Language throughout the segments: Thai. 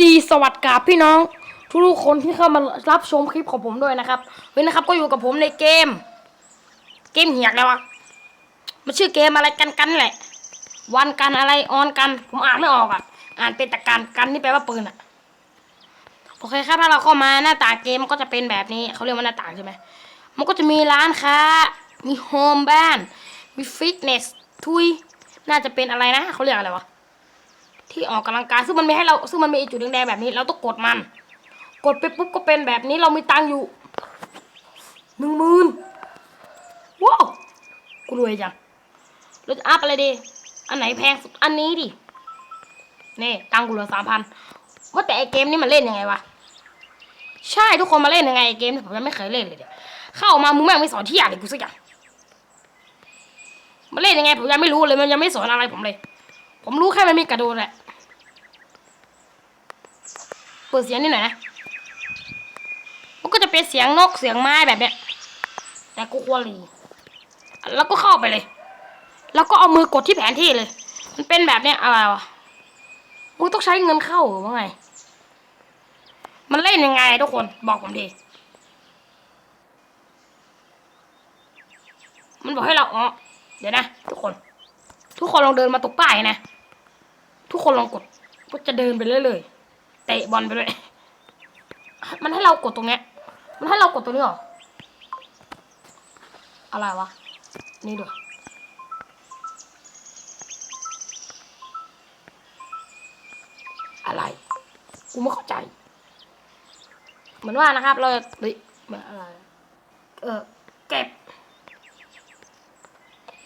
ดีสวัสดีครับพี่น้อง ทุกๆคนที่เข้ามารับชมคลิปของผมด้วยนะครับเฮ้ยนะครับก็อยู่กับผมในเกม เกมเหียกแล้ววะมันชื่อเกมอะไรกันกันแหละ วันกันอะไรออนกันผมอ่านไม่ออกอะอ่านเป็นตะการกันนี่แปลว่าปืนอะโอเคครับถ้าเราเข้ามาหน้าต่างเกมมันก็จะเป็นแบบนี้เขาเรียกว่าหน้าต่างใช่ไหมมันก็จะมีร้านค้า มีโฮมบ้าน มีฟิตเนสทุยน่าจะเป็นอะไรนะเขาเรียกอะไรวะ ที่ออกกำลังกายซึ่งมันไมีให้เราซึ่งมันมีจุดแดงๆแบบนี้ เราต้องกดมัน กดไปปุ๊บก็เป็นแบบนี้เรามีตังอยู่หนึ่งหมื่นว้าวกูรวยจังเราจะอัพอะไรดี อันไหนแพงสุดอันนี้ดินี่ตังกูเหลือสามพันว่าแต่ไอเกมนี่มันเล่นยังไงวะใช่ทุกคนมาเล่นยังไงไอเกมผมยังไม่เคยเล่นเลยเนี่ยเข้ามามึงแม่งไม่สอนที่อะไรกูสักอย่างมาเล่นยังไงผมยังไม่รู้เลยมันยังไม่สอนอะไรผมเลย ผมรู้แค่มันมีกระโดดแหละ เปิดเสียงนิดหน่อยนะ มันก็จะเป็นเสียงนกเสียงไม้แบบเนี้ย แต่กูควรลีแล้วก็เข้าไปเลย แล้วก็เอามือกดที่แผนที่เลย มันเป็นแบบเนี้ยอะไรวะมึงต้องใช้เงินเข้าหรือว่าไง มันเล่นยังไงทุกคนบอกผมดีมันบอกให้เราอ๋อเดี๋ยวนะ ทุกคน ทุกคนลองเดินมาตรงป้ายนะ ทุกคนลองกด ก็จะเดินไปเรื่อยๆ เตะบอลไปเลยมันให้เรากดตรงเนี้ย มันให้เรากดตรงนี้หรอ อะไรวะ นี่ดูอะไร กูไม่เข้าใจ เหมือนว่านะครับ เราเฮ้ยเหมือนอะไร เออเก็บ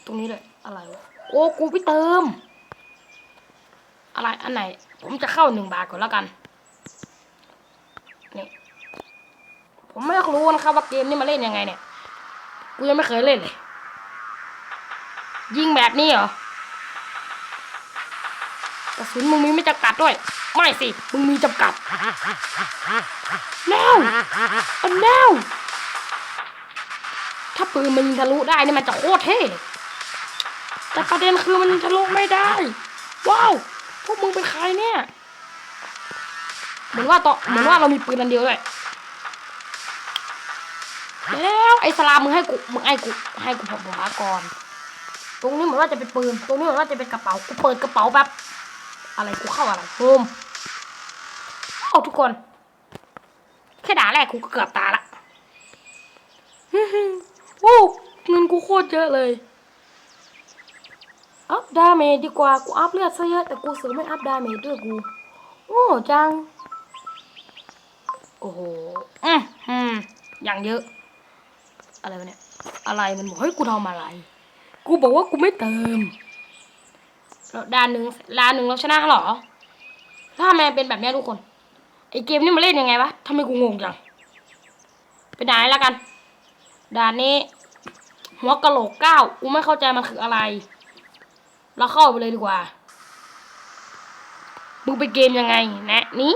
ตรงนี้เลย อะไรวะ โอ้ กูไปเติม อะไร อันไหน ผมจะเข้าหนึ่งบาทก่อนแล้วกัน นี่ผมไม่รู้นะครับว่าเกมนี้มาเล่นยังไงเนี่ย กูยังไม่เคยเล่นเลย ยิงแบบนี้เหรอกระสุนมึงมีไม่จำกัดด้วย ไม่สิ มึงมีจำกัดแนวอันแนวถ้าปืนมันยิงทะลุได้นี่มันจะโคตรเท่แต่ประเด็นคือมันทะลุไม่ได้ ว้าว พวกมึงเป็นใครเนี่ย เหมือนว่าต่อเหมือนว่าเรามีปืนอันเดียวด้วยแล้วไอ้สลามมึงให้กูมึงให้กูให้กูผมมาก่อนตรงนี้เหมือนว่าจะเป็นปืนตรงนี้เหมือนว่าจะเป็นกระเป๋ากูเปิดกระเป๋าแบบอะไรกูเข้าอะไรโฮมเอาทุกคน แค่ด่าแรกกูก็เกือบตายละโอ้เงินกูโคตรเยอะเลย อัพดาเมจดีกว่า กูอัพเลือดซะเยอะแต่กูซื้อไม่อัพดาเมจด้วยกูโง่จัง โอ้โหอืมอืมอย่างเยอะ อะไรวะเนี่ย อะไรมันบอกให้ยกูทำอะไร กูบอกว่ากูไม่เติมแล้วด้านหนึ่งด้านหนึ่งเราชนะเหรอถ้าแมเป็นแบบนี้ทุกคนไอเกมนี่มันเล่นยังไงวะทำไมกูงงจังไปด่านนี้แล้วกัน ด่านนี้ หัวกะโหลกเก้ากูไม่เข้าใจมันคืออะไร เราเข้าไปเลยดีกว่ามึงไปเกมยังไง นะ นี้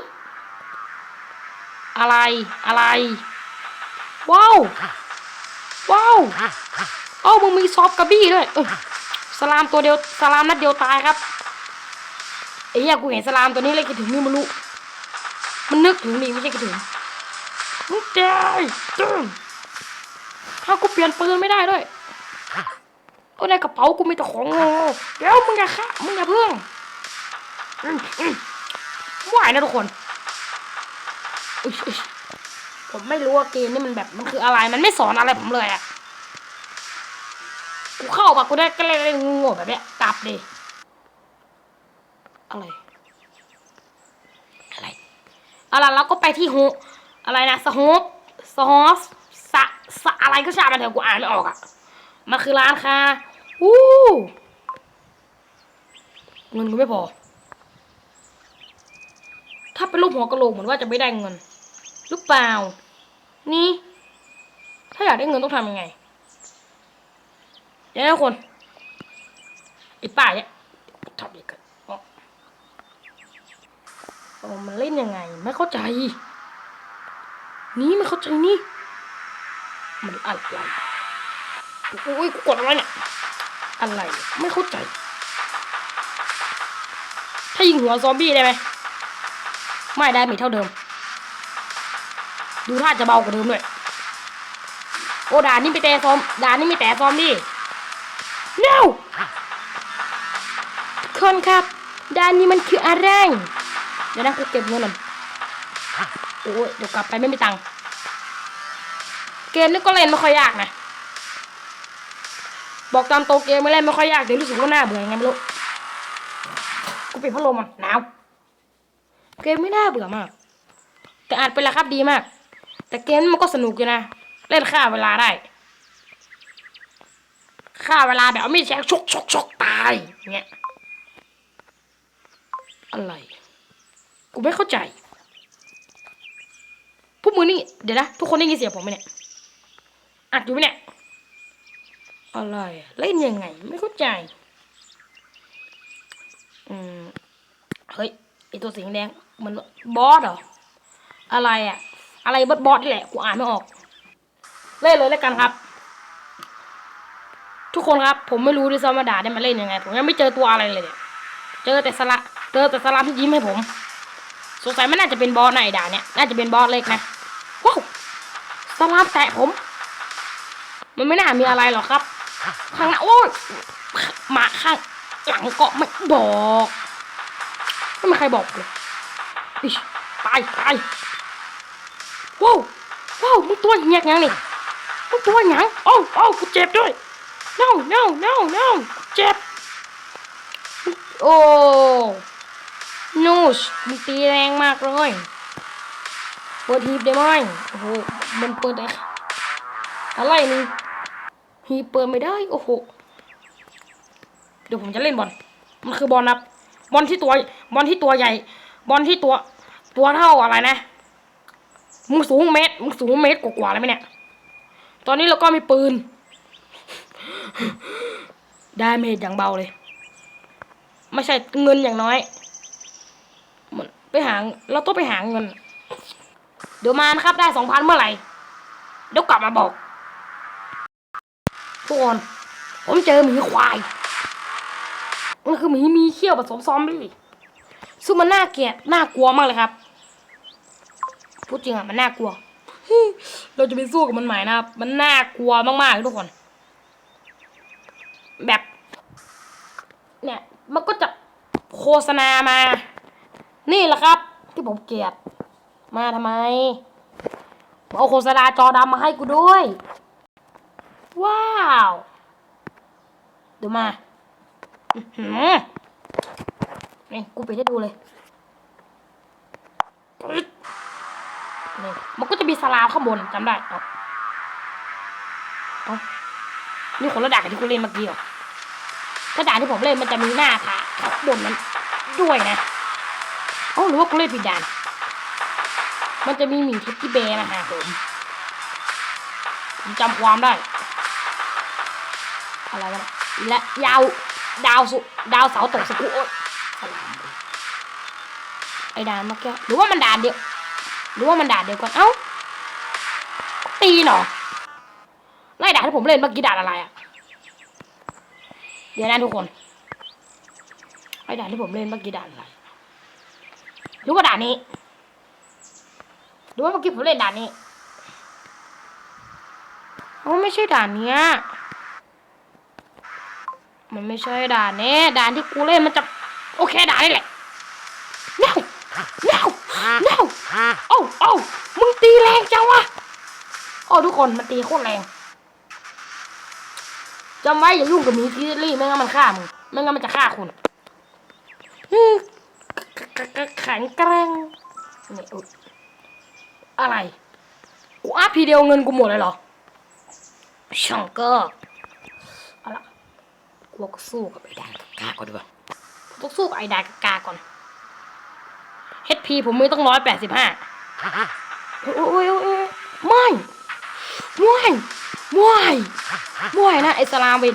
อะไรอะไร ว้าวว้าวเอ้ามึงมีซอฟกระบี่ด้วยเออสลามตัวเดียวสลามนัดเดียวตายครับไอ้เหี้ยกูเห็นสลามตัวนี้เลยคิดถึงนี่มันรู้มันนึกถึงนี่ไม่ใช่คิดถึงมึงตายตึ้งถ้ากูเปลี่ยนปืนไม่ได้ด้วยโอ้ในกระเป๋ากูมีแต่ของโง่เดี๋ยวมึงอย่าฆ่ามึงอย่าเพิ่งมอืมไหวนะทุกคน ผมไม่รู้ว่าเกมนี่มันแบบมันคืออะไร มันไม่สอนอะไรผมเลยอะกูเข้าปะกูได้ก็เลยงงแบบเนี้ยกลับดิอะไร อะไรอะไรแล้วก็ไปที่ฮูอะไรนะสฮบสฮอสสะสะอะไรก็ช่างมันเถอะกูอ่านไม่ออกอะมันคือร้านค้าอู้เงินกูไม่พอ ถ้าเป็นรูปหัวกะโหลกเหมือนว่าจะไม่ได้เงิน หรือเปล่า นี่ ถ้าอยากได้เงินต้องทำยังไงเดี๋ยวนะคนไอ้ป้าเนี่ยทำยังไงอ๋ออ๋อมันเล่นยังไง ไม่เข้าใจ นี่ไม่เข้าใจนี่ มันอะไรโอ้ยกูกดอะไรเนี่ย อะไรไม่เข้าใจ ถ้ายิงหัวซอมบี้ได้ไหม ไม่ได้มีเท่าเดิม ดูท่าจะเบากว่าเดิมด้วยโอ้ด่านนี้ไม่แต่ซอมด่านนี้ไม่แต่ซอมดิ no คนครับด่านนี้มันคืออะไรเดี๋ยวนะกูเก็บเงินก่อนโอ้ยเดี๋ยวกลับไปไม่มีตังค์เกมนี้ก็เล่นไม่ค่อยยากนะบอกตามโตเกมไม่เล่นไม่ค่อยยากเดี๋ยวรู้สึกว่าน่าเบื่อไงไม่รู้กูปิดพัดลมอะหนาวเกมไม่น่าเบื่อมาก แต่อาจเป็นราครับดีมาก แต่เกมมันก็สนุกอยู่นะ เล่นฆ่าเวลาได้ฆ่าเวลาแบบเอามีดแทงชกชกชกตายเงี้ยอะไร กูไม่เข้าใจ พวกมึงนี่ เดี๋ยวนะ ทุกคนได้ยินเสียงผมไหมเนี่ย อัดอยู่ไหมเนี่ย อะไร เล่นยังไง ไม่เข้าใจ อืม เฮ้ย ไอตัวสีแดง มันบอสเหรอ อะไรอะ อะไรบอสบอสนี่แหละกูอ่านไม่ออก เล่นเลยแล้วกันครับ ทุกคนครับ ผมไม่รู้ด้วยซ้ำว่าด่าได้มาเล่นยังไง ผมยังไม่เจอตัวอะไรเลยเนี่ยเจอแต่สละเจอแต่สลามที่ยิ้มให้ผม สงสัยมันน่าจะเป็นบอสในะไอ้ด่าเนี่ยน่าจะเป็นบอสเล็กนะว้าวสลามแตะผม มันไม่น่ามีอะไรหรอกครับ ข้างหน้าโอ้ยหมาข้างหลังเก็ไม่บอกไม่มีใครบอกเลยอิ๊ยตายตาย ว้าวว้าวมึงตัวเหี้ยยังนี่มึงตัวหยังโอ้โอ้กูเจ็บด้วย no no no no เจ็บโอ้นูชมันตีแรงมากเลยเปิดหีบได้ไหมโอ้โหมันเปิดได้อะไรนี่หีบเปิดไม่ได้โอ้โหเดี๋ยวผมจะเล่นบอลมันคือบอลครับบอลที่ตัวบอลที่ตัวใหญ่ บอลที่ตัวตัวเท่าอะไรนะ มึงสูงเมตร มึงสูงเมตรกว่าๆแล้วไหมเนี่ย ตอนนี้เราก็มีปืน ได้เมตรอย่างเบาเลย ไม่ใช่เงินอย่างน้อยมันไปหา เราต้องไปหาเงิน เดี๋ยวมานะครับได้สองพันเมื่อไหร่ เดี๋ยวกลับมาบอก ทุกคน ผมเจอหมีควาย มันคือหมีมีเขี้ยวผสมซอมบี้ซึ่งมันน่าเกลียด น่ากลัวมากเลยครับ พูดจริงอะมันน่ากลัว เราจะไปสู้กับมันใหม่นะครับ มันน่ากลัวมากๆทุกคน แบบ เนี่ย มันก็จะโฆษณามา นี่แหละครับ ที่ผมเกลียด มาทำไมเอาโฆษณาจอดำมาให้กูด้วย ว้าวเดี๋ยวมาอื้อหือนี่กูไปดให้ดูเลย นี่มันก็จะมีสลามข้างบนจำได้เอาเอานี่คนละด่านกับที่กูเล่นเมื่อกี้เหรอถ้าด่านที่ผมเล่นมันจะมีหน้าผาข้างบนนั้นด้วยนะเอ้าหรือว่ากูเล่นผิดด่าน มันจะมีหมีเท็ดดี้แบร์มาหาผมผมจำความได้อะไรวะเนี่ยและยาวดาวสุดาวเสาตกสกุโอ๊ยสลไอ้ดานเมื่อกี้หรือว่ามันดานเดียว หรือว่ามันด่าเดียวกันเอ้าตีเหรอไล่ด่าที่ผมเล่นเมื่อกี้ด่าอะไรอะเดี๋ยวนะทุกคนไอ้ด่าที่ผมเล่นเมื่อกี้ด่าอะไรหรือว่าด่านนี้หรือว่าเมื่อกี้ผมเล่นด่านนี้โอ้ไม่ใช่ด่านเนี้ยมันไม่ใช่ด่านนี้ด่านที่กูเล่นมันจะโอเคด่านนี่แหละ no no no โอ้โอ้มึงตีแรงจังวะโอ้ทุกคนมันตีโคตรแรงจำไว้อย่ายุ่งกับมีคิดลี่ไม่งั้นมันฆ่ามึงไม่งั้นมันจะฆ่าคุณฮึแข็งแกร่งนี่อุ๊ยอะไรกูอัพพีเดียวเงินกูหมดเลยเหรอช่างก็เอาละกูว่าก็สู้กับไอ้ดากับกาก่อนดีกว่าต้องสู้กับไอ้ดานกับกาก่อน HP ผมมีต้องร้อยแปดสิบห้าโอ้ยโอ้ยโอ้ยไม่ไม่ไม่ไม่นะไอ้สลามเวน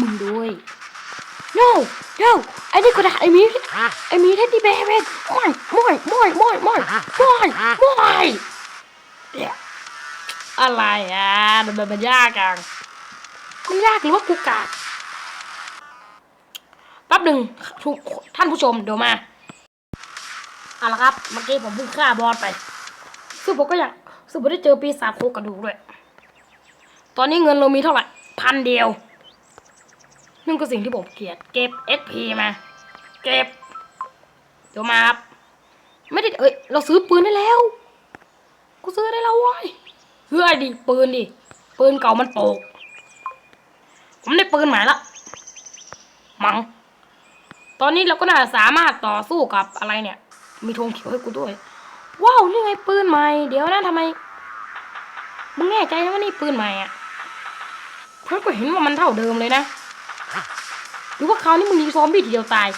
มึงด้วย no no ไอ้นี่ก็ได้ไอ้มีไอ้มีเท็ดดี้แบร์เวนไม่ไม่ไม่ไม่ไม่ไม่ไม่เนี่ยอะไรอะมันมันยากจังมันยากหรือว่ากูกาก แป๊บหนึ่งทุกท่านผู้ชมเดี๋ยวมาเอาละครับเมื่อกี้ผมเพิ่งฆ่าบอสไปซึ่งผมก็อยากซึ่งผมได้เจอปีศาจโคกระดูกด้วย ตอนนี้เงินเรามีเท่าไหร่พันเดียวนั่นก็สิ่งที่ผมเกลียด เก็บ SP มา เก็บ เดี๋ยวมาครับ ไม่ได้เอ้ยเราซื้อปืนได้แล้ว กูซื้อได้แล้วว้ยเฮ้ยดิปืนดิปืนเก่ามันโปกผมได้ปืนใหม่ละมัง ตอนนี้เราก็น่าสามารถต่อสู้กับอะไรเนี่ย มีธงเขียวให้กูด้วย ว้าวนี่ไงปืนใหม่ เดี๋ยวนะทำไม มึงแน่ใจว่านี่ปืนใหม่อะเพราะก็เห็นว่ามันเท่าเดิมเลยนะ หรือว่าคราวนี้มึงยิงซอมบี้ทีเดียวตาย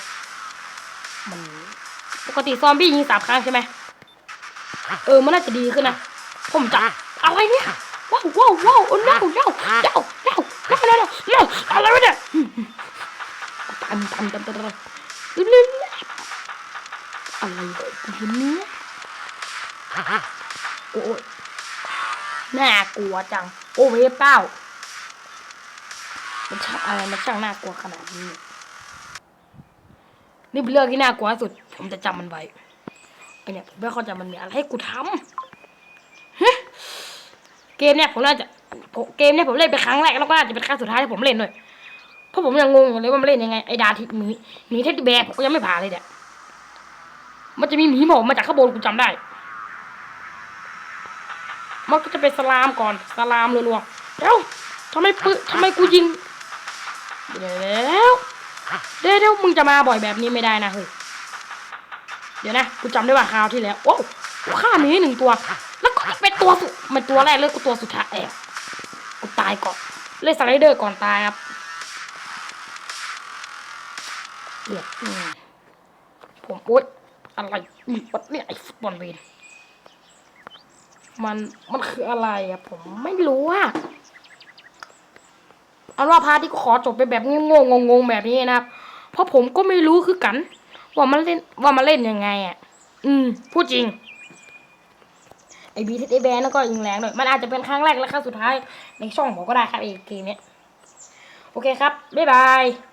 ปกติซอมบี้ยิงสามครั้งใช่ไหมเออ มันน่าจะดีขึ้นนะ ผมจะอะไรเนี่ยว้าวว้าวว้าวโอ้เน่าเน่าเน่าเน่าเน่าเน่าเน่าอะไรเนี่ย ตามตามตามตามตามเร็วๆอะไรของกูเนี่ยโอ้ยน่ากลัวจัง โอเวฟเก้ามันช่างอะไรมันช่างน่ากลัวขนาดนี้ นี่เป็นเรื่องที่น่ากลัวสุด ผมจะจำมันไว้ไอเนี่ยผมไม่เข้าใจมันมีอะไรให้กูทำเกมเนี่ยผมน่าจะเกมเนี่ยผมเล่นเป็นครั้งแรกแล้วก็น่าจะเป็นครั้งสุดท้ายที่ผมเล่นด้วย เพราะผมยังงงอยู่เลยว่ามันเล่นยังไงไอ้ดาทิหมีหมีเท็ดดี้แบร์ผมก็ยังไม่ผ่านเลยเนี่ยมันจะมีหมีหมอกมาจากข้างบนกูจำได้ มันก็จะเป็นสลามก่อนสลามรัวๆเอ้าทำไมปืทำไมกูยิงเดี๋ยวเดี๋ยวเดี๋ยวมึงจะมาบ่อยแบบนี้ไม่ได้นะเฮ้ยเดี๋ยวนะกูจำได้ว่าคราวที่แล้วโอ้กูฆ่าหมีหนึ่งตัว แล้วก็เป็นตัวสุดมันตัวแรกเลยกูตัวสุดท้ายแอบกูตายก่อนเล่นสไลเดอร์ก่อนตายครับ เดือดอืมผมโอ๊ยอะไรอีกวะเนี่ยไอ้ฟุตบอลเวนมันมันคืออะไรอะผมไม่รู้อะเอาว่าพาที่ขอจบไปแบบงงงงงแบบนี้นะครับ เพราะผมก็ไม่รู้คือกัน ว่ามันเล่นว่ามันเล่นยังไงอะอืมพูดจริงไอบีทีแบนก็ยิงแรงหน่อย มันอาจจะเป็นครั้งแรกและครั้งสุดท้ายในช่องผมก็ได้ครับไอเกมเนี้ย โอเคครับ บ๊ายบาย